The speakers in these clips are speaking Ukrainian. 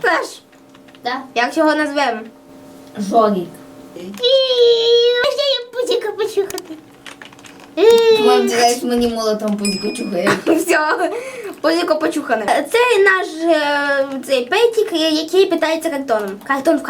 Знаєш, Да? як його назвемо? Жорік. Я пузіка почухати? Мам, ти знаєш, мені молотом пузику чухає. Все, позіко почухане. Це наш е, цей петік, який питається картоном. Картон в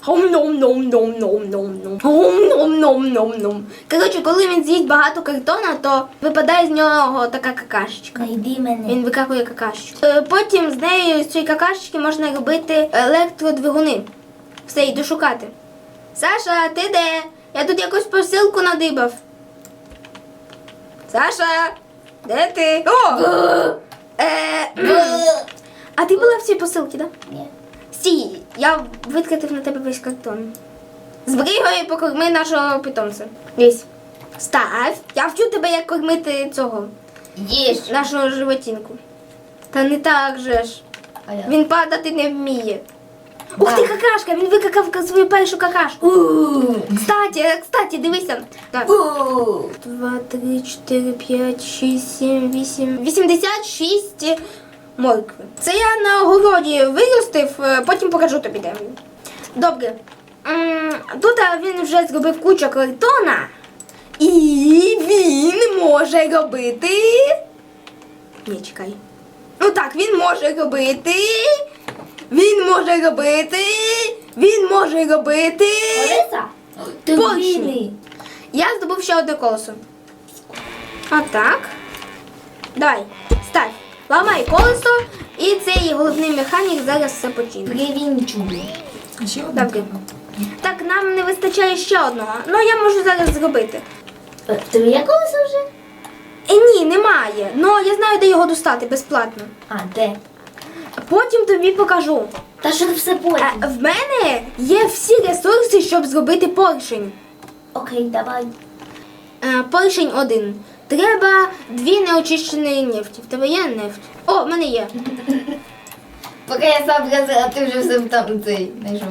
кадр. Хом-ном-ном-ном-ном-ном-ном. Хом-ном-ном-ном-ном. Коротше, коли він з'їсть багато картона, то випадає з нього така какашечка. Найди мене. Він викакує какашечку. Е, Потім з нею, з цієї какашечки, можна робити електродвигуни. Все, йду шукати. Саша, ти де? Я тут якусь посилку надибав. Саша, де ти? О! Е, а ти була в цій посилці, так? Ні. Стій, я витратив на тебе весь картон. Збери його і покорми нашого питомця. Весь. Став. Я вчу тебе, як кормити цього, Їж. нашого животінку. Та не так же ж. А я. Він падати не вміє. Ух ти, какашка! Він викакав свою першу какашку. Кстати, кстати, дивися. Так. Два, три, чотири, п'ять, шість, сім, вісім. Вісімдесят шість моркви. Це я на огороді виростив, е, потім покажу тобі де. він. Добре. Тут е, він вже зробив кучу картона. І він може робити. Ні, чекай. Ну так, він може робити. Він може робити. Він може робити. Поршні. Я здобув ще одне колесо. Отак. Давай, став. Ламай колесо, і цей головний механік зараз все починить. Привінчую. А ще. Так, нам не вистачає ще одного. Ну я можу зараз зробити. Е, є колесо вже? Е, ні, немає. Ну я знаю, де його достати безплатно. А, де? Потім тобі покажу. Та що все потім? Е, в мене є всі ресурси, щоб зробити поршень. Окей, давай. Е, Поршень один. Треба дві неочищені нефті. В тебе є нефть? О, в мене є. Поки я сам казала, ти вже все там цей знайшов.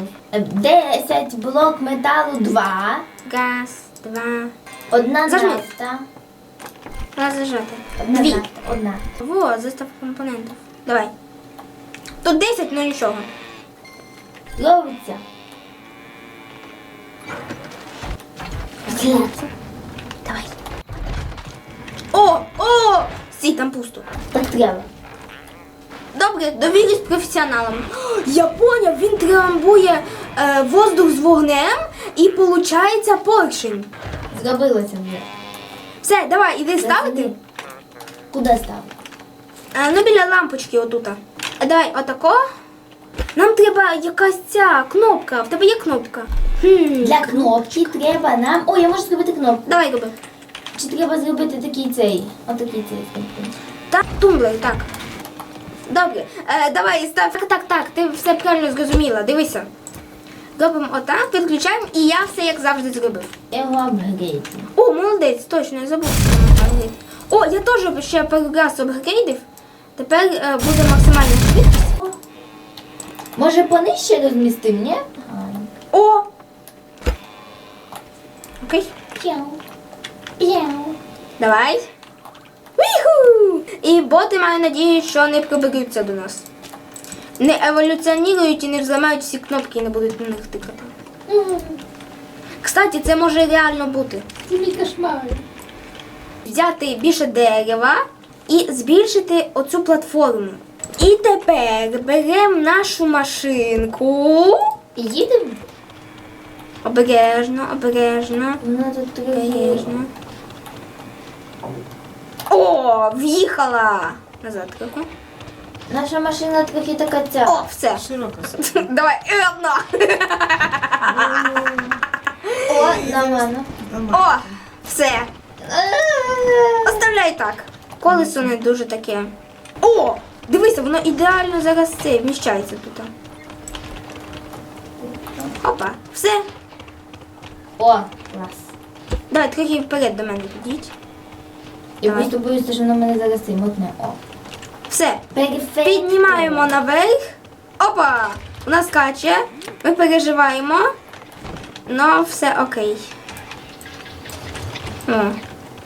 Десять блок металу два. Раз, два. Одна Зажми. нафта. Треба зажати. Одна Дві. нафта. Одна. Во, застав компонентів. Давай. Тут 10, ну нічого. Ловиться. Давай. О, о! Стій, там пусто. Так треба. Добре, довірюсь професіоналам. О, Я поняв, він трамбує е, воздух з вогнем і виходить поршень. Зробилося вже. Все, давай, іди ставити. Куди ставити? Е, ну, біля лампочки отута. Е, Давай, отако. Нам треба якась ця кнопка. В тебе є кнопка? Хм. Для кнопки треба нам. О, я можу зробити кнопку. Давай роби. Чи треба зробити такий цей? Отакий цей. Так, тумблер, так. Добре, е, давай став. Так, так, так, ти все правильно зрозуміла. Дивися. Робимо отак, підключаємо, і я все як завжди зробив. Я його апгрейдю. О, молодець, точно, я забув. апгрейд. О, я теж ще пару раз апгрейдив. Тепер е, буде максимальна швидкість. Може понижче розмістим, ні? О! Окей. П'яу. Давай. Віху! І боти маю надію, що не приберуться до нас. Не еволюціонують і не взламають всі кнопки і не будуть на них тикати. Кстати, це може реально бути. Це мій кошмар. Взяти більше дерева і збільшити оцю платформу. І тепер беремо нашу машинку. І їдемо? Обережно, обережно, Вона тут обережно. О, в'їхала! Назад трохи. Наша машина трохи така ця. О, все. Широко. Давай, і одна. О, на мене. О, все. Оставляй так. Колесо не дуже таке. О! Дивися, воно ідеально зараз це вміщається тут. Опа, все. О, клас. Давай трохи вперед до мене підіть. Я Давай. просто боюся, що на мене зараз цей мотне. О. Все. Перефект. Піднімаємо наверх. Опа! Нас скаче. Ми переживаємо. Ну, все окей. О,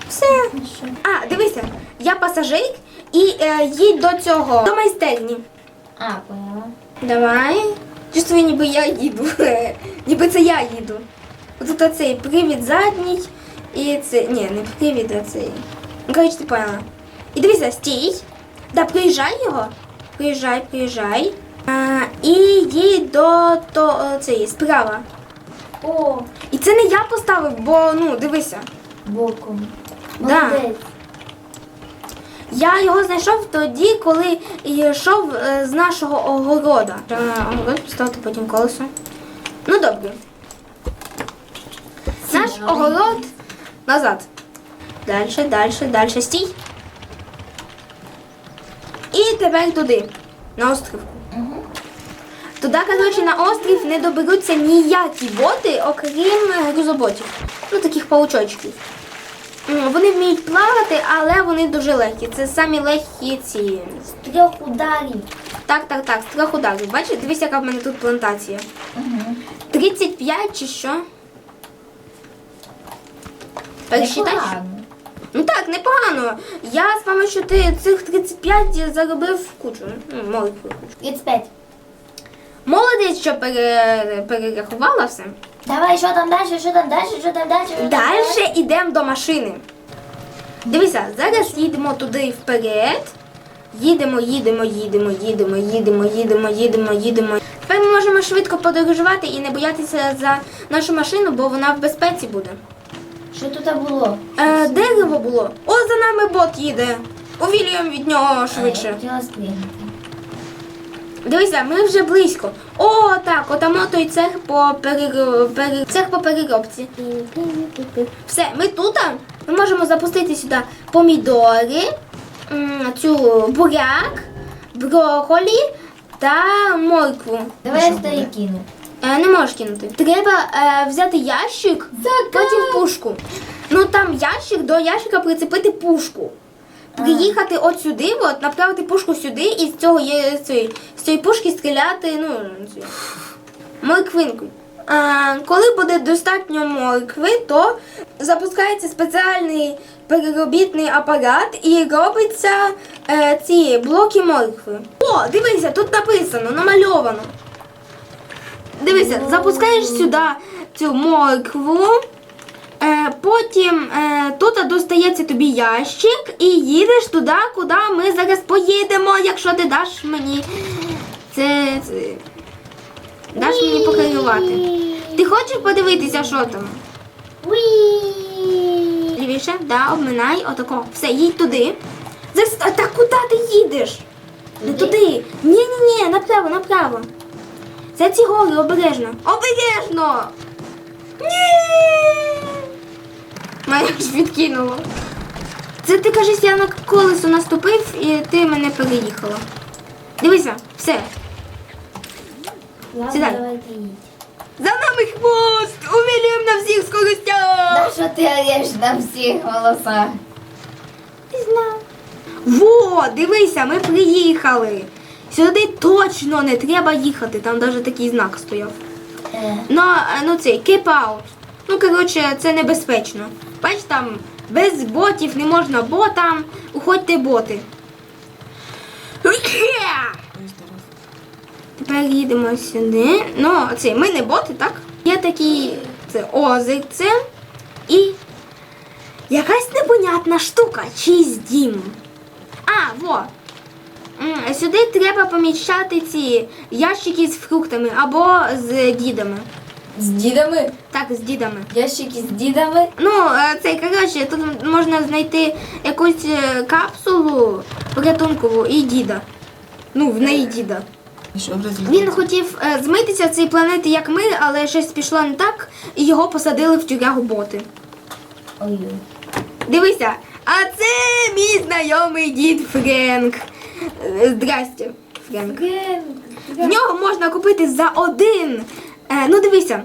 все. А, дивися, я пасажир і е, їдь до цього, до майстерні. А, поняла. Давай. Чувствую, ніби я їду. ніби це я їду. Тут оцей привід задній і це. Ні, не привід, а цей. Ну, коротше, ти поняла. І дивися, стій. Да, приїжджай його. Приїжджай, приїжджай. А, і їдь до то, е, цієї справа. О, І це не я поставив, бо ну дивися. боком. Да. Молодець. Я його знайшов тоді, коли йшов е, з нашого огорода. Е, Огород поставити потім колесо. Ну добре. Наш огород назад. Дальше, дальше, дальше. Стій. І тепер туди, на острів. Туди, коротше, на острів не доберуться ніякі боти, окрім грузоботів. Ну, таких паучочків. Вони вміють плавати, але вони дуже легкі. Це самі легкі ці. З трьох ударів. Так, так, так, з трьох ударів. Бачиш, дивись, яка в мене тут плантація. Угу. 35 чи що? Пересчитай. Ну так, непогано. Я з вами, що ти цих 35 заробив кучу. Ну, молодець кучу. 35. Молодець, що пере... перерахувала все. Давай, що там далі, що там далі, що там далі? що там Далі йдемо до машини. Дивися, зараз їдемо туди вперед. Їдемо, їдемо, їдемо, їдемо, їдемо, їдемо, їдемо, їдемо. Тепер ми можемо швидко подорожувати і не боятися за нашу машину, бо вона в безпеці буде. Що тут було? Е, дерево було. О, за нами бот їде. Увілюємо від нього швидше. хотіла. Дивися, ми вже близько. О, так, отамо той цех по перер... перер- цех по переробці. Все, ми тут. Ми можемо запустити сюди помідори, цю буряк, брокколі та моркву. Давай я кину. Е, не можеш кинути. Треба е, взяти ящик, потім пушку. Ну там ящик до ящика прицепити пушку. Приїхати от сюди, от, направити пушку сюди і з цього є з цієї, з цієї пушки стріляти, ну, цією морквинкою. А, коли буде достатньо моркви, то запускається спеціальний переробітний апарат і робиться е, ці блоки моркви. О, дивися, тут написано, намальовано. Дивися, запускаєш сюди цю моркву. Е, потім е, тут достається тобі ящик і їдеш туди, куди ми зараз поїдемо, якщо ти даш мені це. це даш мені покерувати. Ти хочеш подивитися, що там? Лівіше, да, обминай, отако. Все, їдь туди. Зараз, а так куди ти їдеш? Не Туди? туди. Ні, ні, ні, направо, направо. За ці гори обережно. Обережно! Ні! Мене ж відкинуло. Це ти кажеш, я на колесо наступив і ти мене переїхала. Дивися, все. Ладно, Сідай. давайте їдь. За нами хвост! Умілюємо на всіх скоростях! На що ти орєш на всіх голосах? Не знаю. Во, дивися, ми приїхали. Сюди точно не треба їхати, там навіть такий знак стояв. Е, Ну, е, ну цей, keep out. Ну, коротше, це небезпечно. Бач, там без ботів не можна ботам, уходьте боти. Тепер їдемо сюди. Ну, цей, ми не боти, так? Є такі це озерце і якась непонятна штука, чийсь дім. А, во. Сюди треба поміщати ці ящики з фруктами або з дідами. З дідами? Так, з дідами. Ящики з дідами? Ну, е, це коротше, тут можна знайти якусь е, капсулу порятункову і діда. Ну, в неї діда. Він хотів е, змитися з цієї планети, як ми, але щось пішло не так, і його посадили в тюрягу боти. Ой. Дивися, а це мій знайомий дід Френк. Е, Здрасте, Френк. В нього можна купити за один. Е, ну дивися.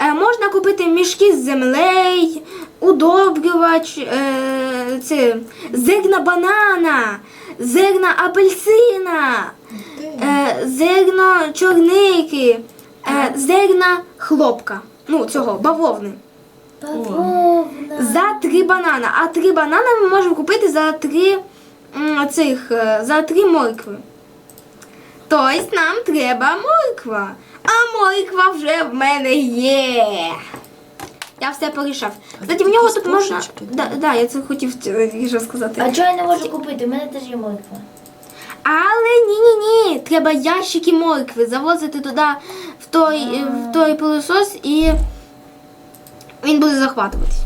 Е, можна купити мішки з землею, удобрювач, е, це, зерна банана, зерна апельсина, е, зерно чорники, е, зерна хлопка. Ну, цього, бавовни. Бавовна. За три банана. А три банана ми можемо купити за три цих, е, за три моркви. Тобто нам треба морква. А морква вже в мене є. Я все порішав. Кстати, в нього тут можна. Да, да, я це хотів е, сказати. А чого я не можу купити? У мене теж є морква. Але ні, ні. Треба ящики моркви завозити туди в той, е, в той пилосос і він буде захватуватись.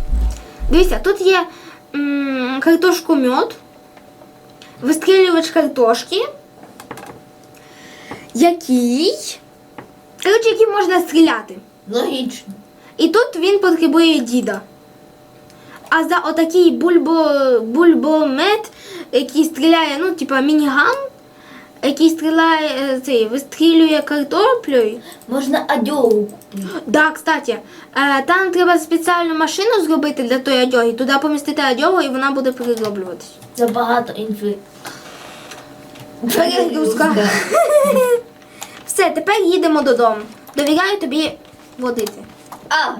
Дивіться, тут є м, картошкомет, вистрілювач картошки, який. Коротше, яким можна стріляти. Логічно. І тут він потребує діда. А за отакий бульбо, бульбомет, який стріляє, ну, типа мініган, який стріляє, е, цей, вистрілює картоплею. Можна адьогу купити. Да, кстати, е, там треба спеціальну машину зробити для тої одяги, туди помістити одягу і вона буде перероблюватись. Забагато інфи. Перегрузка. Все, тепер їдемо додому. Довіряю тобі водити. А,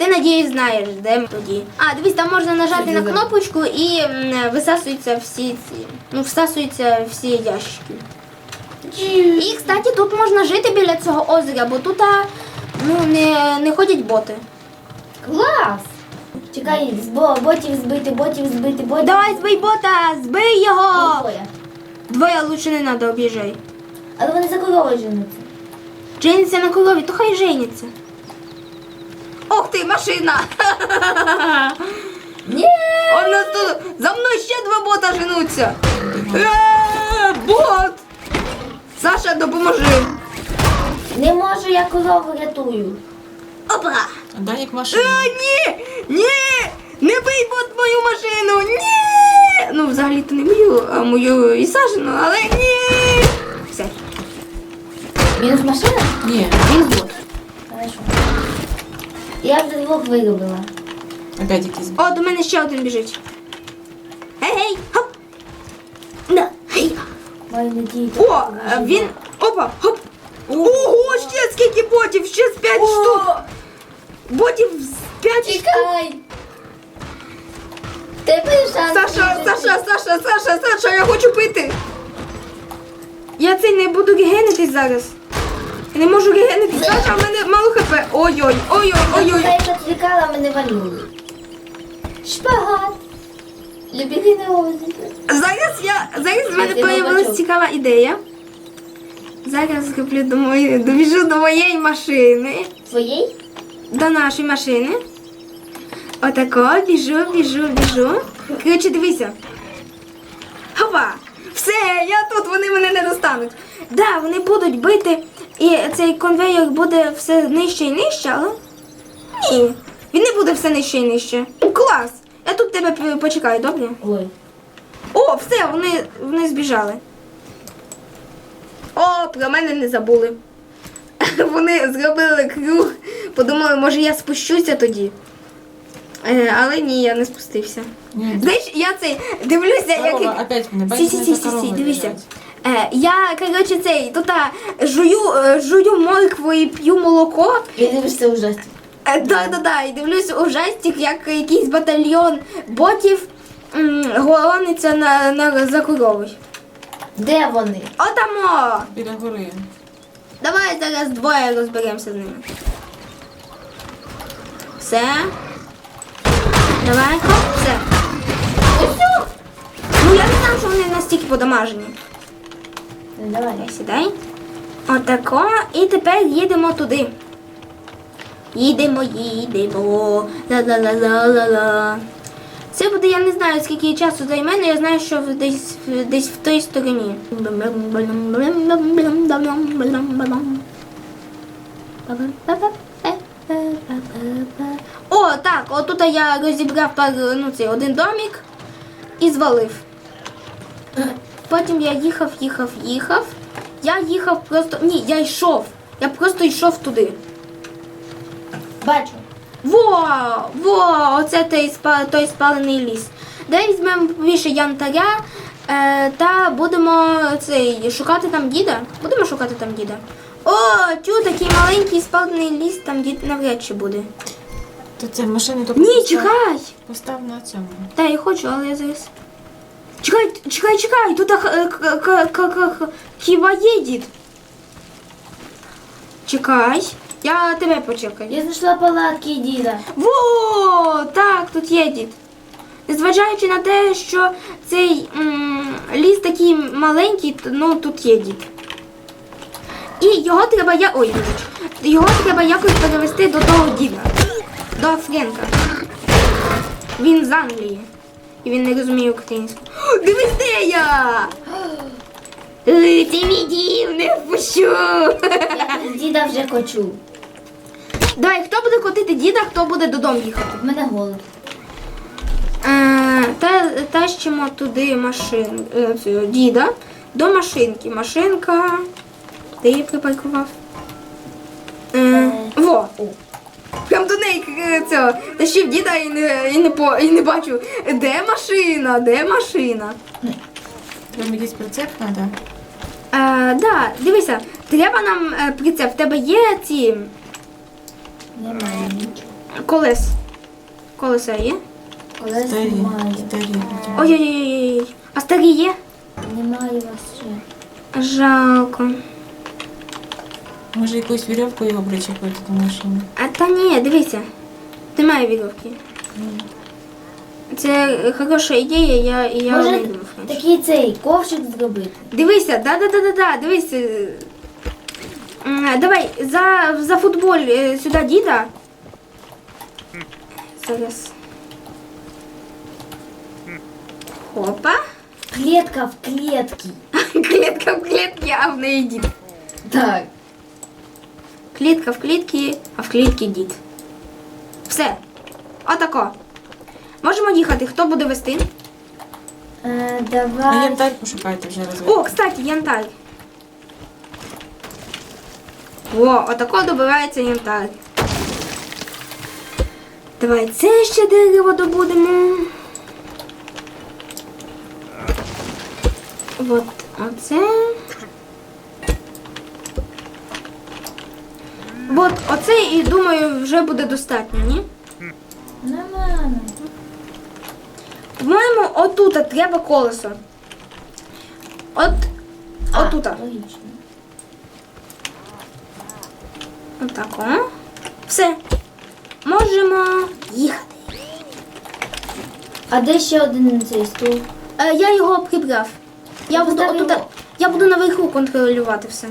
Ти надіюсь знаєш, де ми тоді. А, дивись, там можна нажати на кнопочку і висасуються всі ці. Ну, всасуються всі ящики. І, кстати, тут можна жити біля цього озера, бо тут ну, не, не ходять боти. клас! Чекай, з бо- ботів збити, ботів збити, ботів. Давай збий бота, збий його! двоє. Двоє лучше не треба, об'їжджай. Але вони за коровою женуться. Жениться на корові, то хай жениться. Ох ти, машина! Ні! Он нас тут за мною ще два бота женуться. Е, Бот! Саша, допоможи. Не можу, я корову рятую. Опа! Дай як машина. Е, ні! Ні! Не бий бот мою машину! Ні! Ну, взагалі-то не мою, а мою і Сашину, але ні! Все, Мінус машина? Ні, він бот. Хорошо. Я вже двох виробила. опять якийсь. О, до мене ще один біжить. Гей, гей, хоп! На, гей. Маю надію. О, е, він. Опа, хоп! Ого, ще скільки ботів, ще з 5 штук! Ботів з 5 штук! Чекай! Тебе шанс. Саша, вижити. Саша, Саша, Саша, Саша, я хочу пити. Я цей не буду регенитись зараз. Я не можу регенитись. Саша, в мене мало хп. Ой-ой, ой-ой, ой-ой. Я їх відвлікала, мене вальнули. Шпагат. Любили на. Зараз я зараз в мене Ти появилась цікава ідея. Зараз зроблю до моєї, добіжу до моєї машини, Твоєї? до нашої машини. Отако, біжу, біжу, біжу. Коротше, дивися. Хопа! Все, я тут, вони мене не достануть. Да, вони будуть бити, і цей конвейер буде все нижче і нижче, але. Ні. Він не буде все нижче і нижче. Клас! Я тут тебе почекаю, добре? Ой. О, все, вони, вони збіжали. О, про мене не забули. Вони зробили круг, подумали, може я спущуся тоді. Е, але ні, я не спустився. Ні. Знаєш, я цей дивлюся, як. Опять мене, Сі, бачиш, сі, вони сі, сі, сі, дивися. Е, я, коротше, цей, тут а, жую, е, жую моркву і п'ю молоко. І дивишся ужастик. Е, да, да, да, і дивлюсь ужастик, як якийсь батальйон ботів м, на, на, за коровою. Де вони? Отамо! Біля гори. Давай зараз двоє розберемося з ними. Все. Давай, хоп, все. Ну я не знав, що вони настільки подамажені. Давай. Сідай. Отако. І тепер їдемо туди. Їдемо, їдемо. Ла-ла-ла-ла-ла-ла. Це буде, я не знаю, скільки часу займе, але я знаю, що десь, десь в той стороні. О, так, отут я розібрав пар- ну, цей, один домик і звалив. Потім я їхав, їхав, їхав. Я їхав просто. Ні, я йшов. Я просто йшов туди. Бачу. Во! Во! Оце той, той спалений ліс. Де візьмемо більше янтаря е, та будемо цей, шукати там діда. Будемо шукати там діда. О, тю, такий маленький спалений ліс, там дід навряд чи буде. То це машину то Ні, чекай! Постав на цьому. Та я хочу, але я зараз. Чекай, чекай, чекай, тут е, к- к- к- к- к- хіба є дід? Чекай, я тебе почекаю. Я знайшла палатки діда. Во, так, тут є дід. Незважаючи на те, що цей м, ліс такий маленький, ну тут є дід. І його треба я. Ой. Його треба якось перевести до того діда. До Френка. Він з Англії. І він не розуміє українську. Дивись, де я! Е, мій дім, не впущу. Діда вже кочу. Давай, хто буде котити діда, хто буде додому їхати? В мене голод. Е, та, тащимо туди машин, е, цю, діда до машинки. Машинка. Де її припаркував? Е, во! О. Прям до неї е, цього. Тащив діда і не, і, не по, і не бачу. Де машина? Де машина? Там якийсь прицеп треба. Е, да, дивися, треба нам е, прицеп. В тебе є ці Немає нічого. колес. Колеса є? Колес Старі. немає. Старі. Ой-ой-ой. А старі є? Немає вас ще. Жалко. Може якусь вірьовку його причепити до машини. А та ні, дивися. Немає вірьовки. Це хороша ідея, я, і я Може не думав. такий цей ковшик зробити? Дивися, да-да-да-да-да, дивися. М, Давай, за, за футболь е, сюди діда. Зараз. Хопа. Клітка в клітці. Клітка в клітці, а в неї дід. Так. Клітка в клітці, а в клітці дід. Все. Отако. Можемо їхати. Хто буде вести? Е, А давай. янтарь пошукайте вже розвитку. О, кстати, янтарь. О, отако добирається янтарь. Давай це ще дерево добудемо. От оце. От оце і думаю вже буде достатньо, ні? Нормально. По-моєму, отут треба колесо. От А, отута. Логічно. Отако. Все. Можемо їхати. А де ще один цей стул? Е, я його прибрав. Я буду, отута, я буду наверху контролювати все.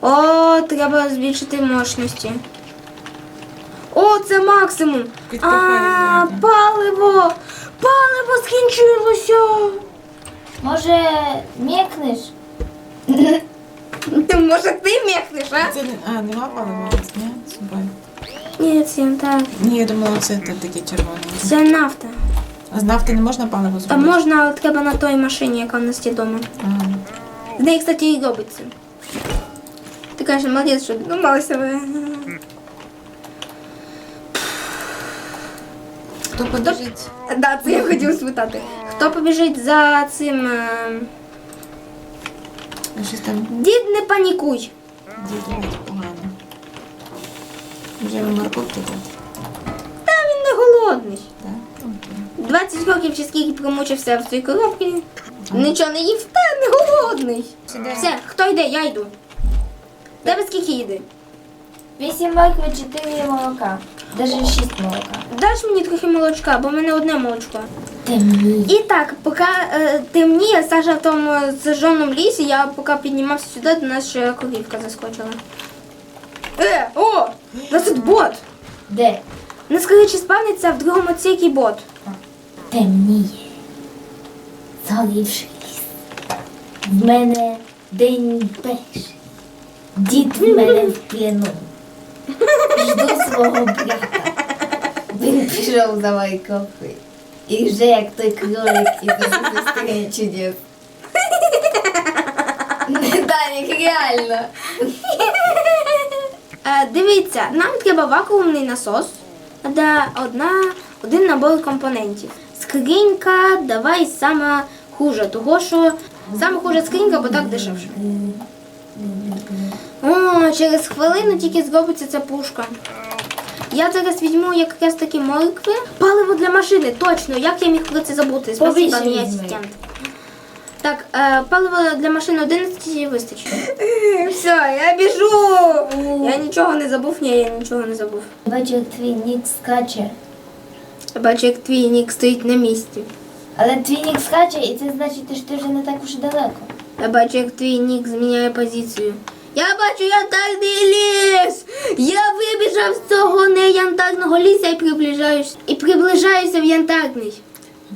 О, треба збільшити мощності. О, це максимум. А, паливо! Паливо скінчилося. Може, м'якнеш? Може ти м'якнеш, а? Це не... А, нема палива у вас, ні? Ні, це так. Ні, я думала, це те таке червоне. Це нафта. А з нафти не можна паливо А зробити? можна, але треба на той машині, яка в нас є вдома. А, В неї, кстати, і робиться. Кажеш, молодець, що додумалася ви. Хто побіжить? Да, це я хотів спитати. Хто побіжить за цим. е, Щось там Дід, не панікуй. діти погано. Вже ви морковки тут, Та він не голодний. так? Окей. 20 років чи скільки промучився в цій коробці. Нічого не їв, та не голодний. Все, хто йде, я йду. Тебе скільки їде? Вісім моркви, чотири молока. Даже шість молока. Даш мені трохи молочка, бо в мене одне молочко. Темні. І так, поки е, темніє, Саша в тому зажженому лісі, я поки піднімався сюди, до нас ще корівка заскочила. Е, о! У нас тут бот! Де? У нас, коротше, спавниться в другому отсекі бот. Темніє. Згорівший ліс. В мене день перший. Дід в мене в плену. Жду свого брата. Він пішов за майкопи. І вже як той кролик із «Сестри чудес. Данік, реально. Е, дивіться, нам треба вакуумний насос, де одна, один набор компонентів. Скринька, давай саме хуже, того що саме хуже скринька, бо так дешевше. О, через хвилину тільки зробиться ця пушка. Я зараз візьму якраз такі моркви. Паливо для машини, точно. Як я міг про це забути? Спасибо, мій асистент. Так, е, паливо для машини 11 вистачить. Все, я біжу. Я нічого не забув, ні, я нічого не забув. Бачу, як твій нік скаче. Я бачу, як твій нік стоїть на місці. Але твій нік скаче, і це значить, що ти вже не так уж і далеко. Я бачу, як твій нік зміняє позицію. Я бачу янтарний ліс! Я вибіжав з цього неянтарного ліса і приближаюсь. І приближаюся в янтарний.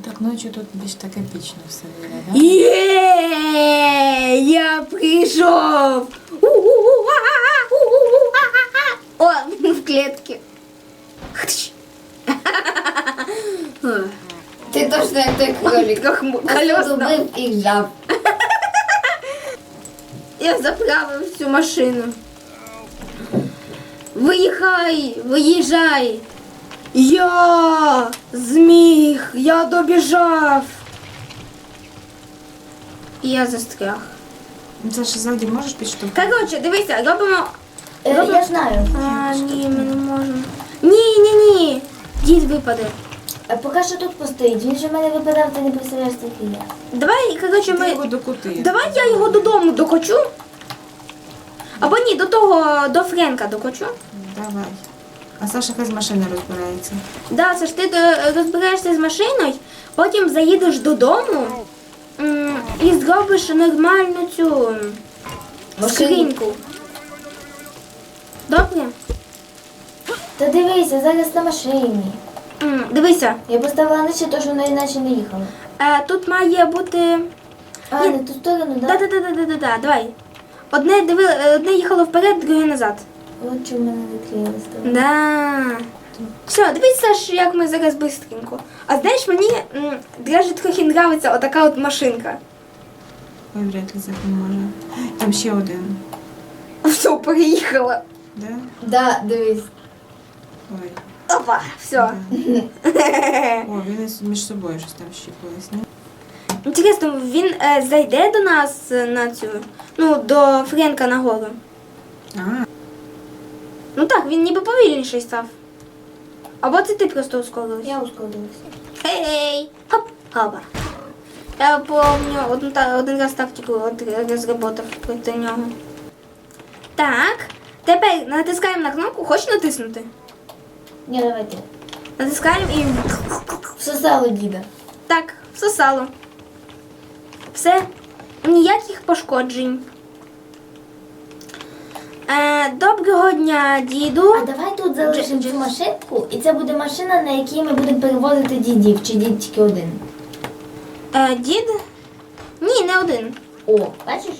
Так ночі тут більш так епічно все виглядає. Є! Я прийшов! О, в клітці. Ти точно як той кролик. Колеса і жав. Я заправив цю машину. Виїхай, виїжджай. Я зміг, я добіжав. І я застряг. Ну, Це ж ззаді можеш підштовхнути? Коротше, дивися, робимо. Е, Добре. Я знаю. А, ні, ми не можемо. Ні, ні, ні. Дід випаде. Е, Поки що тут постоїть. Він же в мене випадав, ти не представляєш такий я. Давай, коротше, ми. його докути. Давай я його додому докочу. Або ні, до того, до Френка докочу. Давай. А Саша хай з машини розбирається. Да, ж ти е, розбираєшся з машиною, потім заїдеш додому м, і зробиш нормальну цю м, скриньку. Добре? Та дивися, зараз на машині. М, Дивися, Я поставила нижче, то що вона іначе не їхала. е, тут має бути. А, не ту сторону, Да, да? да, да, да, да, да, да, давай. Одне диви, е, одне їхало вперед, друге назад. От чому мене відклеїли з. Да. Все, дивіться, ж, як ми зараз бистренько. А знаєш, мені м, даже трохи нравиться отака от машинка. Ой, вряд ли це поможе. Там ще один. Все, переїхала. Да? Да, дивись. Ой. Опа, все. О, він між собою щось там щіпилось, ні? Інтересно, він е, зайде до нас е, на цю, ну, до Френка на гору. А, Ну так, він ніби повільніший став. Або це ти просто ускорилась. Я ускорилася. Гей! Хоп! Хоба. Я помню, один, та- один раз тактику от- розработав проти нього. Так, тепер натискаємо на кнопку. Хочеш натиснути? Ні, давайте. Натискаємо і Всосало діда. так, всосало. Все, ніяких пошкоджень. Е, доброго дня, діду. А давай тут залишимо цю машинку, і це буде машина, на якій ми будемо перевозити дідів, чи дід тільки один. Е, дід? Ні, не один. О, бачиш?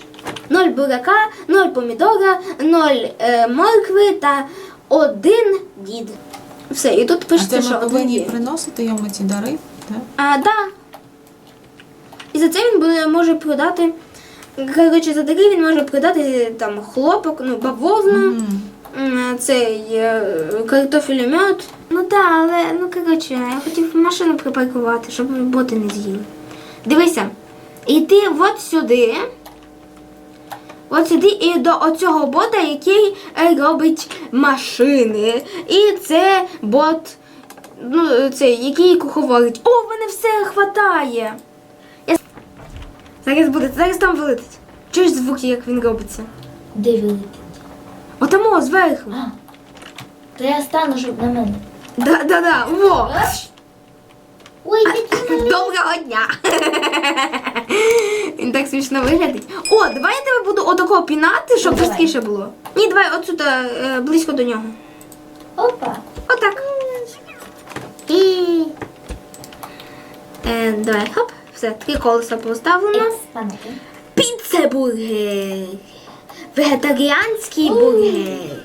Ноль бурака, ноль помідора, ноль е, моркви та один дід. Все, і тут а пишеться, це що ми повинні дід. приносити йому ці дари, так? А, да. І за це він буде, може продати. Коротше, за таки він може продати там хлопок, ну, бавовну, м, цей е, картофелемет. Ну так, але ну коротше, я хотів машину припаркувати, щоб боти не з'їли. Дивися, йти от сюди. От сюди і до оцього бота, який е, робить машини. І це бот, ну, цей, який говорить, о, в мене все хватає. Я... Зараз буде, зараз там вилетить. Чуєш звуки, як він робиться? Де вилетить? Отамо, зверху. А, то я стану, щоб на мене. Да-да-да, во! Ой, який малий. Доброго дня! Він так смішно виглядить. О, давай я тебе буду отако пінати, щоб давай. жорсткіше було. Ні, давай отсюди е, близько до нього. Опа. Отак. І. Е, давай, хоп. Все, три колеса поставлено. Піцебургер. Вегетаріанський бургер.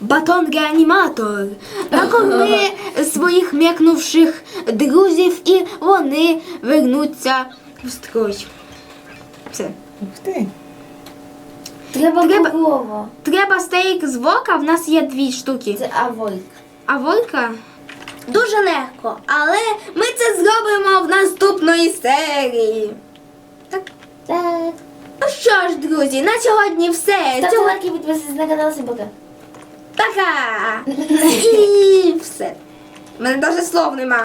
І батон-реаніматор. Накорми своїх м'якнувших друзів і вони вернуться в строй. Все. Ух ти. Треба Треба-. Треба стейк з вока, в нас є дві штуки. Це авойк. А волька дуже легко, але ми це зробимо в наступної серії. Так. Так. Ну що ж, друзі, на сьогодні все. Ставте Цього... лайки, підписуйтесь на канал, всім пока. Пока! І все. У мене навіть слов нема.